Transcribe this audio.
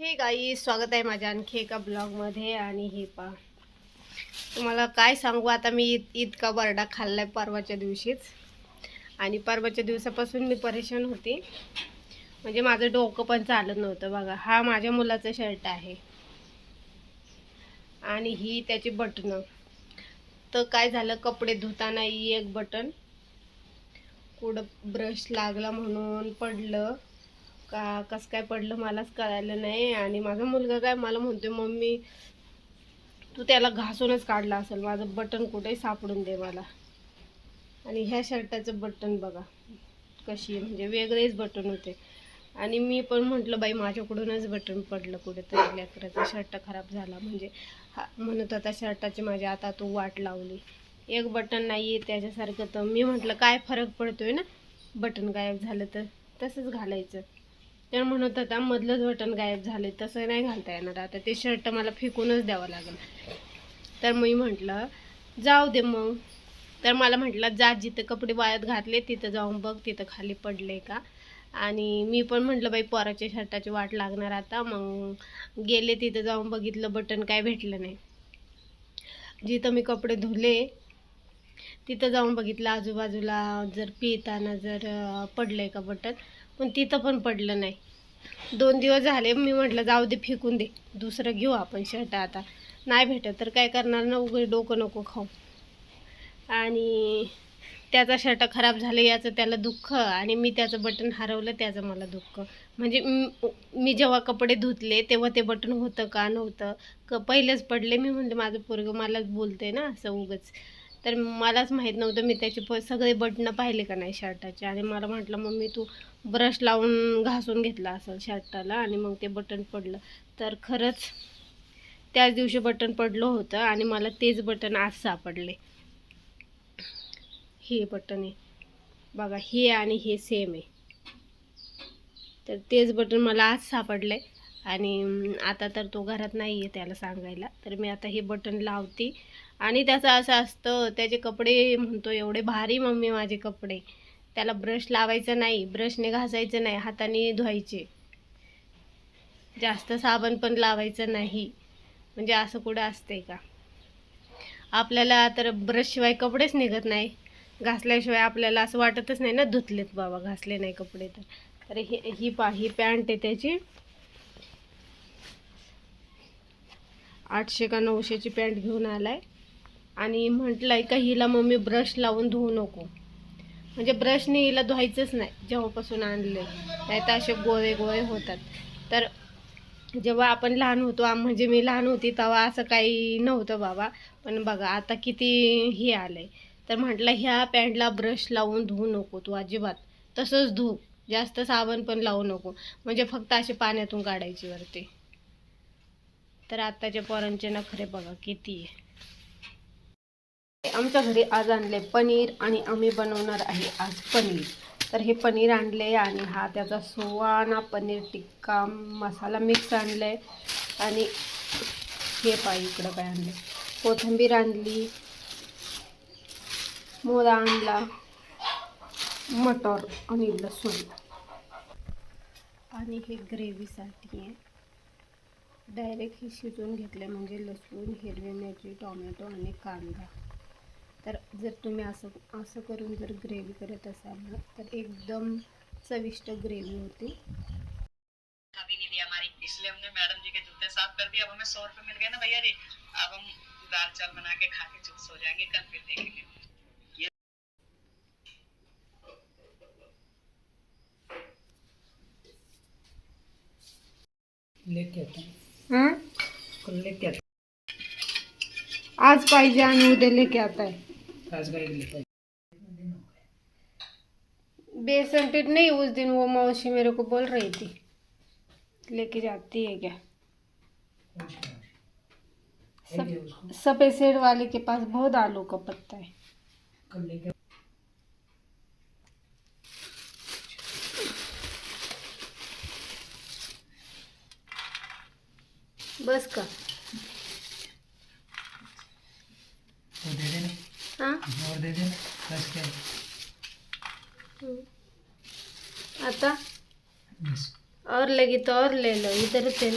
हे गाई स्वागत आहे माझ्या आणखी एका ब्लॉगमध्ये आणि हे पा तुम्हाला काय सांगू आता मी इत इतका बरडा खाल्लाय परवाच्या दिवशीच. आणि परवाच्या दिवसापासून मी परेशान होती. म्हणजे माझं डोकं पण चालत नव्हतं बघा. हा माझ्या मुलाचा शर्ट आहे. आणि ही त्याची बटणं. तर काय झालं कपडे धुताना ही एक बटन कुठं ब्रश लागला म्हणून पडलं. का कसं काय पडलं मलाच कळायलं नाही. आणि माझा मुलगा काय मला म्हणतोय मम्मी तू त्याला घासूनच काढला असेल. माझं बटन कुठेही सापडून दे मला. आणि ह्या शर्टाचं बटन बघा कशी म्हणजे वेगळेच बटन होते. आणि मी पण म्हटलं बाई माझ्याकडूनच बटन पडलं कुठेतरी लेकराचा. शर्ट खराब झाला. म्हणजे हा म्हणत होता शर्टाची माझ्या आता तू वाट लावली. एक बटन नाही आहे त्याच्यासारखं. तर मी म्हटलं काय फरक पडतोय ना? बटन गायब झालं तर तसंच घालायचं. तर म्हणत होता मधलंच बटन गायब झाले तसं नाही घालता येणार आता ते शर्ट मला फेकूनच द्यावं लागेल. तर मी म्हटलं जाऊ दे मग. तर मला म्हटलं जा जिथं कपडे वाळत घातले तिथं जाऊन बघ तिथं खाली पडले का? आणि मी पण म्हटलं बाई पोराच्या शर्टाची वाट लागणार आता मग गेले तिथं जाऊन बघितलं बटन काय भेटलं नाही. जिथं मी कपडे धुले तिथं जाऊन बघितलं आजूबाजूला जर पिताना जर पडलं पडलंय का बटन पण तिथं पण पडलं नाही. दोन दिवस झाले मी म्हटलं जाऊ दे फेकून दे. दुसरं घेऊ आपण शर्ट आता. नाही भेटत तर काय करणार ना उघडे डोकं नको खाऊ. आणि त्याचा शर्ट खराब झालं याचं त्याला दुःख आणि मी त्याचं बटन हरवलं त्याचं मला दुःख. म्हणजे मी जेव्हा कपडे धुतले तेव्हा ते बटन होतं का नव्हतं? क पहिलेच पडले. मी म्हणते माझं पोरगं मलाच बोलते ना असं उगंच. तर मलाच माहीत नव्हतं मी त्याचे प सगळे बटणं पाहिले का नाही शर्टाचे. आणि मला म्हटलं मम्मी तू ब्रश लावून घासून घेतला असेल शर्टाला आणि मग ते बटन पडलं. तर खरंच त्याच दिवशी बटन पडलं होतं आणि मला तेच बटन आज सापडले. हे बटन आहे. बघा हे आणि हे सेम आहे. तर तेच बटन मला आज सापडले आणि आता तर तो घरात नाही आहे त्याला सांगायला. तर मी आता हे बटन लावते आणि त्याचं असं असतं त्याचे कपडे म्हणतो एवढे भारी मम्मी माझे कपडे. त्याला ब्रश लावायचा नाही ब्रशने घासायचं नाही हाताने धुवायचे. जास्त साबण पण लावायचं नाही. म्हणजे असं कुठं असतंय का? आपल्याला तर ब्रशशिवाय कपडेच निघत नाही. घासल्याशिवाय आपल्याला असं वाटतच नाही ना धुतलेत बाबा घासले नाही कपडे तर. तर ही ही पा ही पॅन्ट आहे त्याची. आठशे का नऊशेची पॅन्ट घेऊन आलाय. आणि म्हटलंय का हिला मम्मी ब्रश लावून धुवू नको. म्हणजे ब्रशने हिला धुवायचंच नाही जेव्हापासून आणले नाही तर असे गोळे गोळे होतात. तर जेव्हा आपण लहान होतो म्हणजे मी लहान होती तेव्हा असं काही नव्हतं बाबा. पण बघा आता किती हे आलं आहे तर म्हटलं ह्या पॅन्टला ब्रश लावून धुवू नको तू अजिबात. तसंच धु. जास्त साबण पण लावू नको. म्हणजे फक्त असे पाण्यातून काढायची वरती. तर आत्ताच्या पोरांचे नखरे बघा किती आहे. आमच्या घरी आज आणले पनीर आणि आम्ही बनवणार आहे आज पनीर. तर हे पनीर आणले आणि हा त्याचा सुवाना पनीर टिक्का मसाला मिक्स आणले. आणि हे पाय इकडं काय आणलं? कोथिंबीर आणली. मोरा आणला. मटर आणि लसूण. आणि हे ग्रेव्हीसाठी आहे. डायरेक्ट हे शिजवून घेतले म्हणजे लसूण हिरवी मिरची टोमॅटो आणि कांदा. तर जर तुम्ही असं असं करून जर ग्रेव्ही करत असाल ना तर एकदम चविष्ट ग्रेव्ही होती. अभी नहीं दिया हमारी इसलिए हमने मैडम जी के जूते साफ़ कर दिए अब हमें सौ रुपए मिल गए ना भैया जी। अब हम दाल चावल बना के खा के चुप सो जाएँगे कल फिर देखेंगे। लेके आता हाँ। कल लेके आता आज पाहिजे आणि उद्या लेके आता है। बेसन टिट नहीं, उस दिन वो मौसी मेरे को बोल रही थी। लेके जाती है क्या? उसको सफ़ेद वाले के पास बहुत आलू का पत्ता है। बस का। वो दे देना। और दे देना बस क्या? हम्म. आता और लगी तो और ले लो इधर से